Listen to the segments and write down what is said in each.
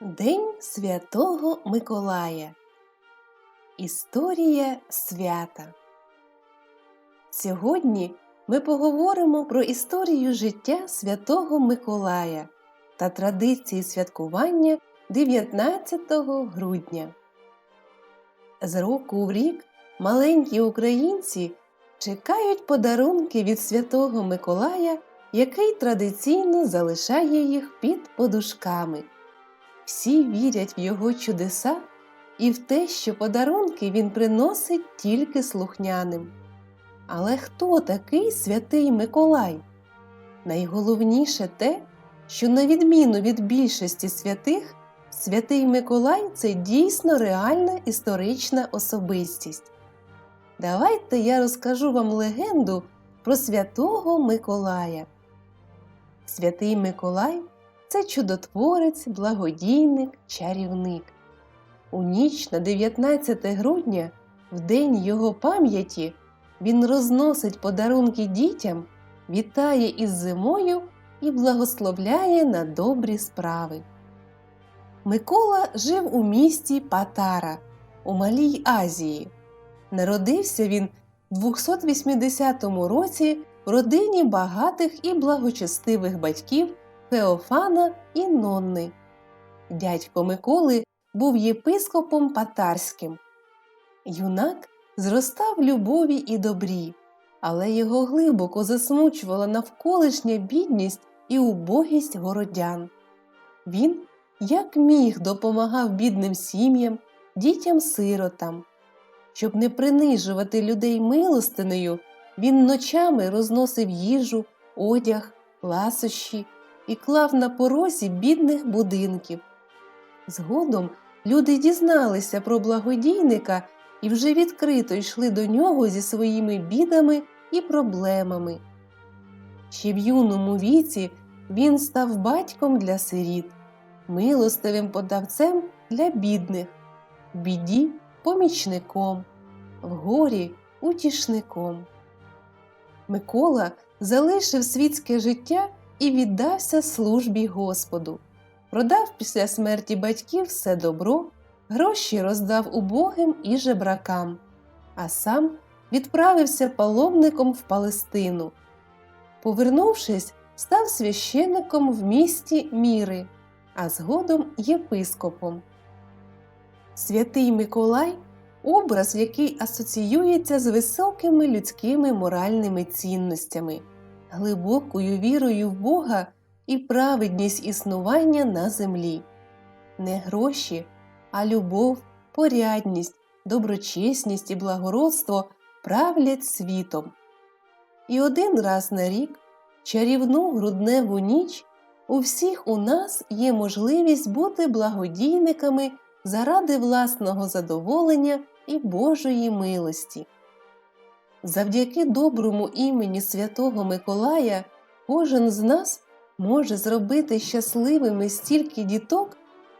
День Святого Миколая. Історія свята. Сьогодні ми поговоримо про історію життя Святого Миколая та традиції святкування 19 грудня. З року в рік маленькі українці чекають подарунки від Святого Миколая, який традиційно залишає їх під подушками. Всі вірять в його чудеса і в те, що подарунки він приносить тільки слухняним. Але хто такий святий Миколай? Найголовніше те, що, на відміну від більшості святих, святий Миколай це дійсно реальна історична особистість. Давайте я розкажу вам легенду про святого Миколая. Святий Миколай це чудотворець, благодійник, чарівник. У ніч на 19 грудня, в день його пам'яті, він розносить подарунки дітям, вітає із зимою і благословляє на добрі справи. Микола жив у місті Патара у Малій Азії. Народився він в 280 році в родині багатих і благочестивих батьків Феофана і Нонни. Дядько Миколи був єпископом Патарським. Юнак зростав в любові і добрі, але його глибоко засмучувала навколишня бідність і убогість городян. Він, як міг, допомагав бідним сім'ям, дітям-сиротам. Щоб не принижувати людей милостинею, він ночами розносив їжу, одяг, ласощі і клав на порозі бідних будинків. Згодом люди дізналися про благодійника і вже відкрито йшли до нього зі своїми бідами і проблемами. Ще в юному віці він став батьком для сиріт, милостивим подавцем для бідних, в біді помічником, в горі утішником. Микола залишив світське життя і віддався службі Господу. Продав після смерті батьків все добро, гроші роздав убогим і жебракам, а сам відправився паломником в Палестину. Повернувшись, став священником в місті Міри, а згодом єпископом. Святий Миколай образ, який асоціюється з високими людськими моральними цінностями глибокою вірою в Бога і праведність існування на землі. Не гроші, а любов, порядність, доброчесність і благородство правлять світом. І один раз на рік, чарівну грудневу ніч, у всіх у нас є можливість бути благодійниками заради власного задоволення і Божої милості. Завдяки доброму імені Святого Миколая кожен з нас може зробити щасливими стільки діток,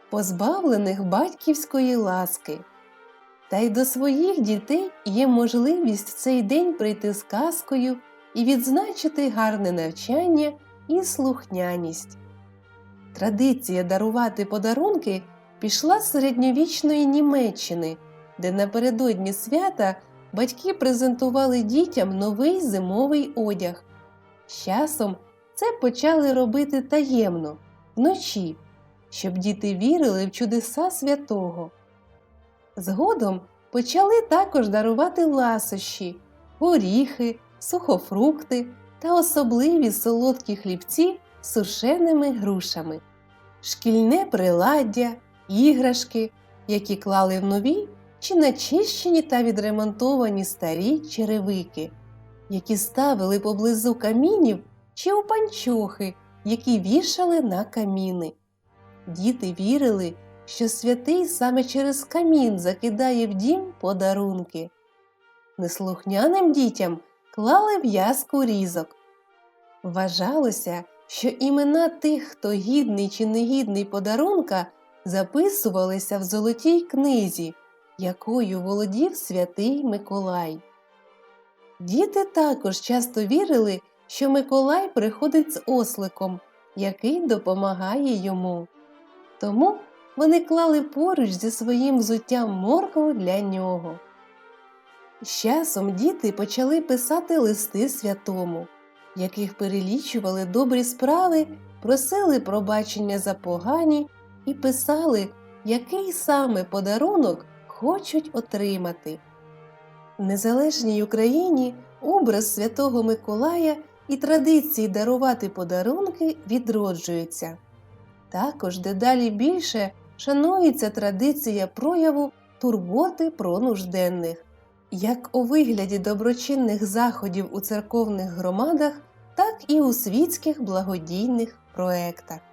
позбавлених батьківської ласки. Та й до своїх дітей є можливість цей день прийти з казкою і відзначити гарне навчання і слухняність. Традиція дарувати подарунки пішла з середньовічної Німеччини, де напередодні свята батьки презентували дітям новий зимовий одяг. З часом це почали робити таємно, вночі, щоб діти вірили в чудеса святого. Згодом почали також дарувати ласощі, горіхи, сухофрукти та особливі солодкі хлібці з сушеними грушами, шкільне приладдя, іграшки, які клали в нові чи начищені та відремонтовані старі черевики, які ставили поблизу камінів чи у панчохи, які вішали на каміни. Діти вірили, що святий саме через камін закидає в дім подарунки. Неслухняним дітям клали в'язку різок. Вважалося, що імена тих, хто гідний чи негідний подарунка, записувалися в золотій книзі, якою володів святий Миколай. Діти також часто вірили, що Миколай приходить з осликом, який допомагає йому. Тому вони клали поруч зі своїм взуттям моркву для нього. З часом діти почали писати листи святому, в яких перелічували добрі справи, просили пробачення за погані і писали, який саме подарунок хочуть отримати. В незалежній Україні образ Святого Миколая і традиції дарувати подарунки відроджуються. Також дедалі більше шанується традиція прояву турботи про нужденних, як у вигляді доброчинних заходів у церковних громадах, так і у світських благодійних проектах.